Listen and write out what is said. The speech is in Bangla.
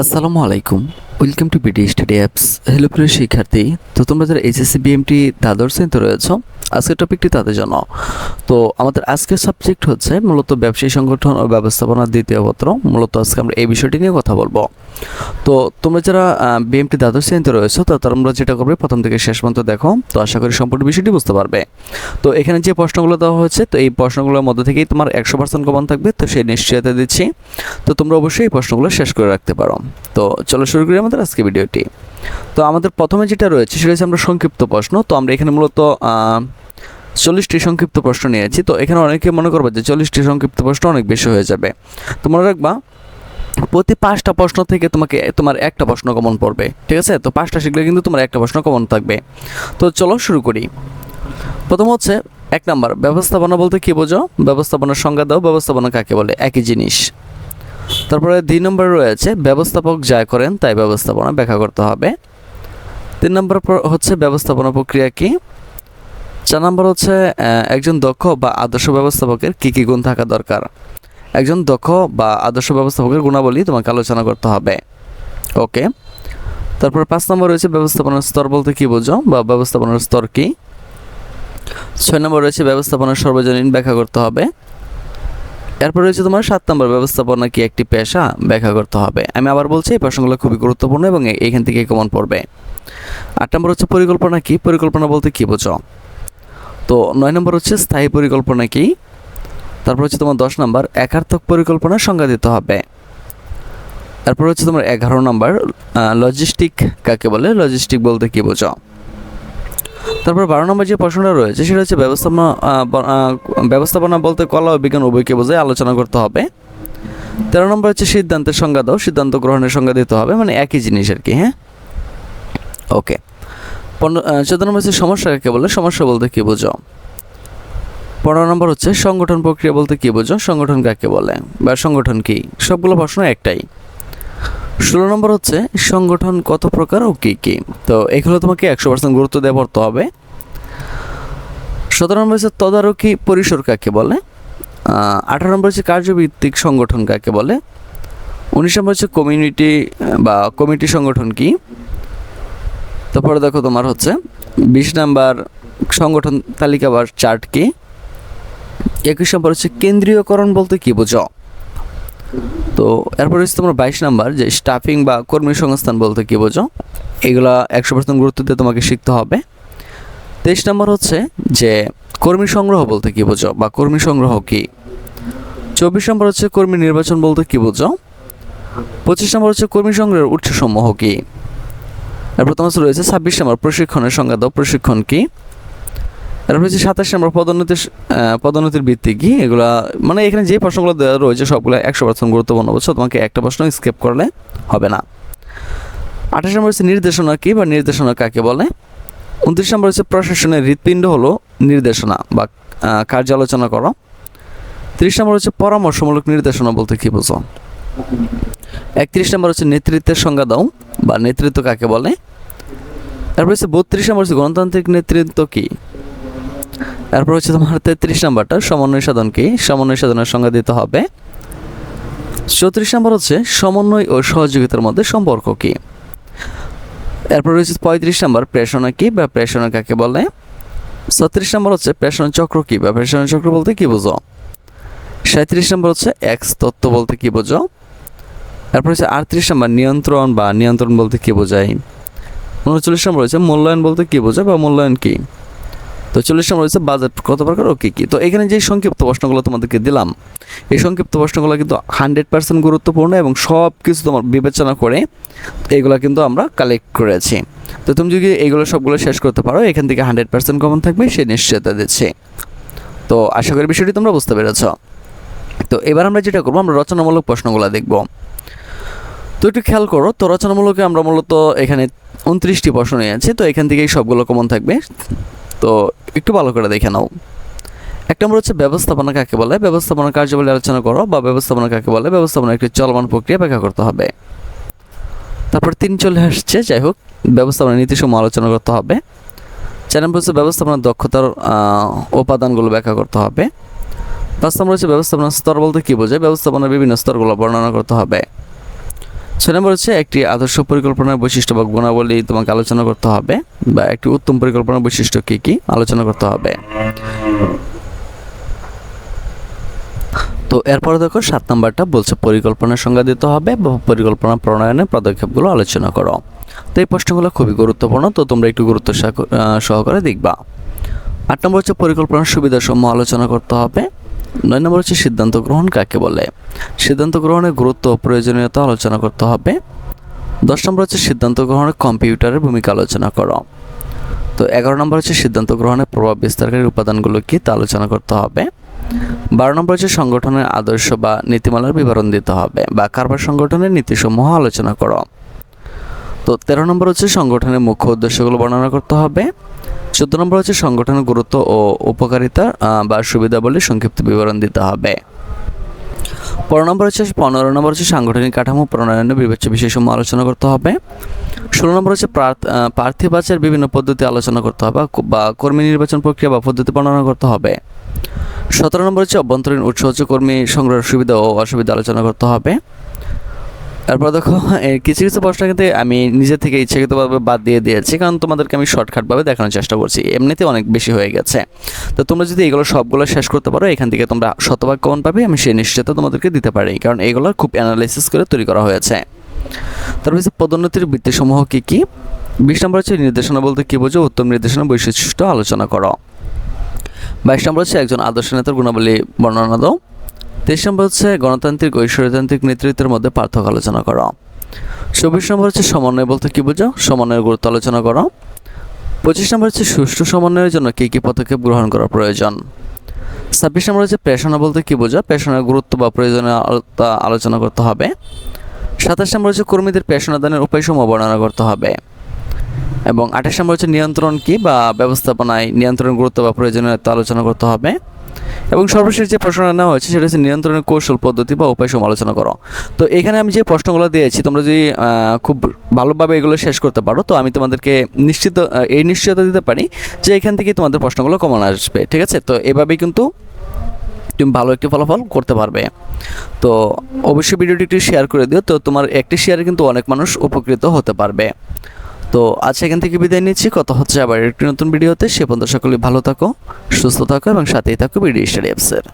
আসসালামু আলাইকুম। Welcome to BD study apps hello প্রিয় শিক্ষার্থী, তো তোমরা যারা এইচএসসি বিএমটি দ্বাদশ শ্রেণীতে রয়েছো আজকের টপিকটি তাদের জন্য। তো আমাদের আজকের সাবজেক্ট হচ্ছে মূলত ব্যবসায়ী সংগঠন ও ব্যবস্থাপনার দ্বিতীয় পত্র। মূলত আজকে আমরা এই বিষয়টি নিয়ে কথা বলব। তো তোমরা যারা বিএমটি দ্বাদশ শ্রেণীতে রয়েছো, তো তোমরা যেটা করবে, প্রথম থেকে শেষ পর্যন্ত দেখো। তো আশা করি সম্পূর্ণ বিষয়টি বুঝতে পারবে। তো এখানে যে প্রশ্নগুলো দেওয়া হয়েছে, তো এই প্রশ্নগুলোর মধ্যে থেকেই তোমার একশো পার্সেন্ট কমন থাকবে, তো সেই নিশ্চয়তা দিচ্ছি। তো তোমরা অবশ্যই এই প্রশ্নগুলো শেষ করে রাখতে পারো। তো চলো শুরু করি আমাদের আজকে ভিডিওটি তো আমাদের প্রথমে যেটা রয়েছে সেটা হচ্ছে আমরা সংক্ষিপ্ত প্রশ্ন। তো আমরা এখানে মূলত চল্লিশটি সংক্ষিপ্ত প্রশ্ন নিয়েছি। তো এখানে অনেকে মনে করবে যে চল্লিশটি সংক্ষিপ্ত প্রশ্ন অনেক বেশি হয়ে যাবে। তো মনে রাখবা, প্রতি পাঁচটা প্রশ্ন থেকে তোমাকে, তোমার একটা প্রশ্ন কমন পড়বে। ঠিক আছে? তো পাঁচটা শিখলে কিন্তু তোমার একটা প্রশ্ন কমন থাকবে। তো চলো শুরু করি। প্রথম হচ্ছে, এক নাম্বার, ব্যবস্থাপনা বলতে কী বোঝো? ব্যবস্থাপনার সংজ্ঞা দাও। ব্যবস্থাপনা কাকে বলে? একই জিনিস। তারপরে দুই নম্বর রয়েছে, ব্যবস্থাপক যা করেন তাই ব্যবস্থাপনা ব্যাখ্যা করতে হবে। তিন নম্বর হচ্ছে ব্যবস্থাপনা প্রক্রিয়া কি? চার নম্বর হচ্ছে একজন দক্ষ বা আদর্শ ব্যবস্থাপকের কী কী গুণ থাকা দরকার? একজন দক্ষ বা আদর্শ ব্যবস্থাপকের গুণাবলী তোমাকে আলোচনা করতে হবে। ওকে। তারপর পাঁচ নম্বর রয়েছে ব্যবস্থাপনার স্তর বলতে কী বোঝো বা ব্যবস্থাপনার স্তর কী? ছয় নম্বর রয়েছে ব্যবস্থাপনার সর্বজনীন ব্যাখ্যা করতে হবে। এরপর রয়েছে তোমার সাত নম্বর ব্যবস্থাপনা কি একটি পেশা? ব্যাখ্যা করতে হবে। আমি আবার বলছি, এই প্রশ্নগুলো খুবই গুরুত্বপূর্ণ এবং এইখান থেকে কমন পড়বে। আট নম্বর হচ্ছে পরিকল্পনা কি? পরিকল্পনা বলতে কি বোঝো? তো নয় নম্বর হচ্ছে স্থায়ী পরিকল্পনা কি? তারপর হচ্ছে তোমার দশ নম্বর, একার্থক পরিকল্পনা সংজ্ঞা দিতে হবে। তারপর হচ্ছে তোমার এগারো নম্বর লজিস্টিক কাকে বলে? লজিস্টিক বলতে কি বোঝো? তারপর বারো নম্বর যে প্রশ্নটা রয়েছে, সেটা হচ্ছে ব্যবস্থাপনা ব্যবস্থাপনা বলতে কলা ও বিজ্ঞান উভয়কে বোঝায়, আলোচনা করতে হবে। তেরো নম্বর হচ্ছে সিদ্ধান্তের সংজ্ঞা দাও, সিদ্ধান্ত গ্রহণের সংজ্ঞা দিতে হবে মানে একই জিনিস আর কি হ্যাঁ? ওকে চোদ্দ নম্বর হচ্ছে সমস্যা কাকে বলে? সমস্যা বলতে কী বোঝো? পনেরো নম্বর হচ্ছে সংগঠন প্রক্রিয়া বলতে কী বোঝো? সংগঠন কাকে বলে? বা সংগঠন কী? সবগুলো প্রশ্ন একটাই। ষোলো নম্বর হচ্ছে, সংগঠন কত প্রকার ও কী কী? তো এগুলো তোমাকে একশো পার্সেন্ট গুরুত্ব দিয়ে পড়তে হবে। সতেরো নম্বর হচ্ছে, তদারকি পরিসর কাকে বলে? আঠারো নম্বর হচ্ছে, কার্যভিত্তিক সংগঠন কাকে বলে? উনিশ নম্বর হচ্ছে, কমিউনিটি, বা কমিটি সংগঠন কি? তারপরে দেখো তোমার হচ্ছে, বিশ নাম্বার সংগঠন তালিকা বা চার্ট কি? একুশ নম্বর হচ্ছে, কেন্দ্রীয়করণ বলতে কি বোঝো? তো এরপর হচ্ছে তোমার বাইশ নাম্বার, যে স্টাফিং বা কর্মী সংস্থান বলতে কী বোঝো? এগুলা একশো পার্সেন্ট গুরুত্ব দিয়ে তোমাকে শিখতে হবে। তেইশ নাম্বার হচ্ছে যে কর্মী সংগ্রহ বলতে কী বোঝো বা কর্মী সংগ্রহ কি? চব্বিশ নম্বর হচ্ছে কর্মী নির্বাচন বলতে কী বোঝো? পঁচিশ নম্বর হচ্ছে কর্মী সংগ্রহের উৎসসমূহ কী? এরপর তোমার রয়েছে ছাব্বিশ নম্বর, প্রশিক্ষণের সংজ্ঞা দাও, প্রশিক্ষণ কি? এরপর হচ্ছে সাতাশ নম্বর পদোন্নতির পদোন্নতির ভিত্তি কি? এগুলা মানে এখানে যে প্রশ্নগুলো দেওয়া রয়েছে সবগুলো একশো পার্সেন্ট গুরুত্বপূর্ণ বুঝছ? তোমাকে একটা প্রশ্ন স্কিপ করলে হবে না। আঠাশ নম্বর হচ্ছে নির্দেশনা কি বা নির্দেশনা কাকে বলে? উনত্রিশ নম্বর হচ্ছে প্রশাসনের হৃৎপিণ্ড হলো নির্দেশনা বা আহ, কার্য আলোচনা করো। তিরিশ নম্বর হচ্ছে পরামর্শমূলক নির্দেশনা বলতে কি বোঝো? একত্রিশ নম্বর হচ্ছে নেতৃত্বের সংজ্ঞা দাও বা নেতৃত্ব কাকে বলে? তারপর হচ্ছে বত্রিশ নম্বর হচ্ছে গণতান্ত্রিক নেতৃত্ব কি? তারপর হচ্ছে তোমার তেত্রিশ নাম্বারটা, সমন্বয় সাধন কি? সমন্বয় সাধনের সংজ্ঞা দিতে হবে। চৌত্রিশ নম্বর হচ্ছে সমন্বয় ও সহযোগিতার মধ্যে সম্পর্ক কি? এরপর রয়েছে পঁয়ত্রিশ নম্বর, প্রেষণা কি বা প্রেষণা কাকে বলে? ছত্রিশ নম্বর হচ্ছে প্রেষণ চক্র কি বা প্রেষণ চক্র বলতে কি বোঝো? সাঁত্রিশ নম্বর হচ্ছে এক্স তত্ত্ব বলতে কি বোঝো? এরপর হচ্ছে আটত্রিশ নম্বর, নিয়ন্ত্রণ বা নিয়ন্ত্রণ বলতে কি বোঝায়? উনচল্লিশ নম্বর হচ্ছে মূল্যায়ন বলতে কি বোঝায় বা মূল্যায়ন কি? তো চল্লিশ নম্বর হচ্ছে বাজেট কত প্রকার ও কী কী? তো এখানে যে সংক্ষিপ্ত প্রশ্নগুলো তোমাদেরকে দিলাম, এই সংক্ষিপ্ত প্রশ্নগুলো কিন্তু হান্ড্রেড পার্সেন্ট গুরুত্বপূর্ণ এবং সব কিছু তোমার বিবেচনা করে এইগুলো কিন্তু আমরা কালেক্ট করেছি। তো তুমি যদি এইগুলো সবগুলো শেষ করতে পারো, এখান থেকে হান্ড্রেড পার্সেন্ট কমন থাকবে, সে নিশ্চয়তা দিচ্ছে। তো আশা করি বিষয়টি তোমরা বুঝতে পেরেছ। তো এবার আমরা যেটা করব, আমরা রচনামূলক প্রশ্নগুলো দেখব। তো একটু খেয়াল করো, তো রচনামূলকে আমরা মূলত এখানে উনত্রিশটি প্রশ্ন নিয়েছি, তো এখান থেকেই সবগুলো কমন থাকবে। তো একটু ভালো করে দেখে নাও। এক নম্বর হচ্ছে ব্যবস্থাপনা কাকে বলে? ব্যবস্থাপনা কার্যাবলী আলোচনা করো বা ব্যবস্থাপনা কাকে বলে? ব্যবস্থাপনা একটি চলমান প্রক্রিয়া ব্যাখ্যা করতে হবে। তারপর তিন চলে আসছে, যাই হোক, ব্যবস্থাপনা নীতিসমূহ আলোচনা করতে হবে। চার নম্বর হচ্ছে ব্যবস্থাপনার দক্ষতার উপাদানগুলো ব্যাখ্যা করতে হবে। পাঁচ নম্বর হচ্ছে ব্যবস্থাপনার স্তর বলতে কী বোঝায়? ব্যবস্থাপনার বিভিন্ন স্তরগুলো বর্ণনা করতে হবে। ছয় নম্বর হচ্ছে একটি আদর্শ পরিকল্পনার বৈশিষ্ট্য বা গুণাবলী তোমাকে আলোচনা করতে হবে, বা একটি উত্তম পরিকল্পনার বৈশিষ্ট্য কী কী আলোচনা করতে হবে। তো এরপরে দেখো সাত নম্বরটা বলছে পরিকল্পনার সংজ্ঞা দিতে হবে বা পরিকল্পনা প্রণয়নের পদক্ষেপগুলো আলোচনা করো। তো এই প্রশ্নগুলো খুবই গুরুত্বপূর্ণ, তো তোমরা একটু গুরুত্ব সহ- সহকারে দেখবা। আট নম্বর হচ্ছে পরিকল্পনার সুবিধাসমূহ আলোচনা করতে হবে নয় নম্বর হচ্ছে সিদ্ধান্ত গ্রহণ কাকে বলে? সিদ্ধান্ত গ্রহণের গুরুত্ব ও প্রয়োজনীয়তা আলোচনা করতে হবে। দশ নম্বর হচ্ছে সিদ্ধান্ত গ্রহণে কম্পিউটারের ভূমিকা আলোচনা করো। তো এগারো নম্বর হচ্ছে সিদ্ধান্ত গ্রহণের প্রভাব বিস্তারকারী উপাদানগুলো কি তা আলোচনা করতে হবে। বারো নম্বর হচ্ছে সংগঠনের আদর্শ বা নীতিমালার বিবরণ দিতে হবে বা কারবার সংগঠনের নীতিসমূহ আলোচনা করো। তো তেরো নম্বর হচ্ছে সংগঠনের মুখ্য উদ্দেশ্যগুলো বর্ণনা করতে হবে। চোদ্দ নম্বর হচ্ছে সংগঠনের গুরুত্ব ও উপকারিতা বা সুবিধাবলী সংক্ষিপ্ত বিবরণ দিতে হবে। পনেরো নম্বর হচ্ছে পনেরো নম্বর হচ্ছে সাংগঠনিক কাঠামো প্রণয়নের বিবেচ্য বিষয়সমূহ আলোচনা করতে হবে। ষোলো নম্বর হচ্ছে প্রার্থ- বাছাইয়ের বিভিন্ন পদ্ধতি আলোচনা করতে হবে, বা- কর্মী নির্বাচন প্রক্রিয়া বা পদ্ধতি বর্ণনা করতে হবে। সতেরো নম্বর হচ্ছে অভ্যন্তরীণ উৎস হচ্ছে কর্মী সংগ্রহের সুবিধা ও অসুবিধা আলোচনা করতে হবে। তারপর দেখো কিছু কিছু প্রশ্ন কিন্তু আমি নিজে থেকে ইচ্ছাকৃতভাবে বাদ দিয়ে দিয়েছি, কারণ তোমাদেরকে আমি শর্টকাটভাবে দেখানোর চেষ্টা করছি। এমনিতে অনেক বেশি হয়ে গেছে। তো তোমরা যদি এগুলো সবগুলো শেষ করতে পারো, এখান থেকে তোমরা শতভাগ কমন পাবে, আমি সেই নিশ্চয়তা তোমাদেরকে দিতে পারি, কারণ এগুলো খুব অ্যানালাইসিস করে তৈরি করা হয়েছে। তারপর হচ্ছে পদোন্নতির বৃত্তিসমূহ কী কী? বিশ নম্বর হচ্ছে নির্দেশনা বলতে কী বোঝো? উত্তম নির্দেশনা বৈশিষ্ট্য আলোচনা করো। বাইশ নম্বর হচ্ছে একজন আদর্শ নেতার গুণাবলী বর্ণনা দাও। তেইশ নম্বর হচ্ছে গণতান্ত্রিক ও ঈশ্বরতান্ত্রিক নেতৃত্বের মধ্যে পার্থক্য আলোচনা করা। চব্বিশ নম্বর হচ্ছে সমন্বয় বলতে কী বোঝো? সমন্বয়ের গুরুত্ব আলোচনা করো। পঁচিশ নম্বর হচ্ছে সুষ্ঠু সমন্বয়ের জন্য কী কী পদক্ষেপ গ্রহণ করা প্রয়োজন? ছাব্বিশ নম্বর হচ্ছে পেশনা বলতে কী বোঝো? পেশনার গুরুত্ব বা প্রয়োজনীয়তা আলোচনা করতে হবে। সাতাশ নম্বর হচ্ছে কর্মীদের পেশনাদানের উপায়সমূহ বর্ণনা করতে হবে। এবং আঠাশ নম্বর হচ্ছে নিয়ন্ত্রণ কী বা ব্যবস্থাপনায় নিয়ন্ত্রণের গুরুত্ব বা প্রয়োজনীয়তা আলোচনা করতে হবে। এবং সর্বশেষ যে প্রশ্নটা নেওয়া হয়েছে, সেটা হচ্ছে নিয়ন্ত্রণের কৌশল পদ্ধতি বা উপায় সমালোচনা করো। তো এখানে আমি যে প্রশ্নগুলো দিয়েছি, তোমরা যদি খুব ভালোভাবে এগুলো শেষ করতে পারো, তো আমি তোমাদেরকে নিশ্চিত এই নিশ্চয়তা দিতে পারি যে এখান থেকে তোমাদের প্রশ্নগুলো কমন আসবে, ঠিক আছে? তো এভাবেই কিন্তু তুমি ভালো একটি ফলাফল করতে পারবে। তো অবশ্যই ভিডিওটি একটু শেয়ার করে দিও, তো তোমার একটি শেয়ারে কিন্তু অনেক মানুষ উপকৃত হতে পারবে। তো আজ এখান থেকে বিদায় নিচ্ছি। কত হচ্ছে আবার একটি নতুন ভিডিওতে। সে পর্যন্ত সকলে ভালো থাকো, সুস্থ থাকো এবং সাথেই থাকো ভিডিও স্টাডি অ্যাপসের।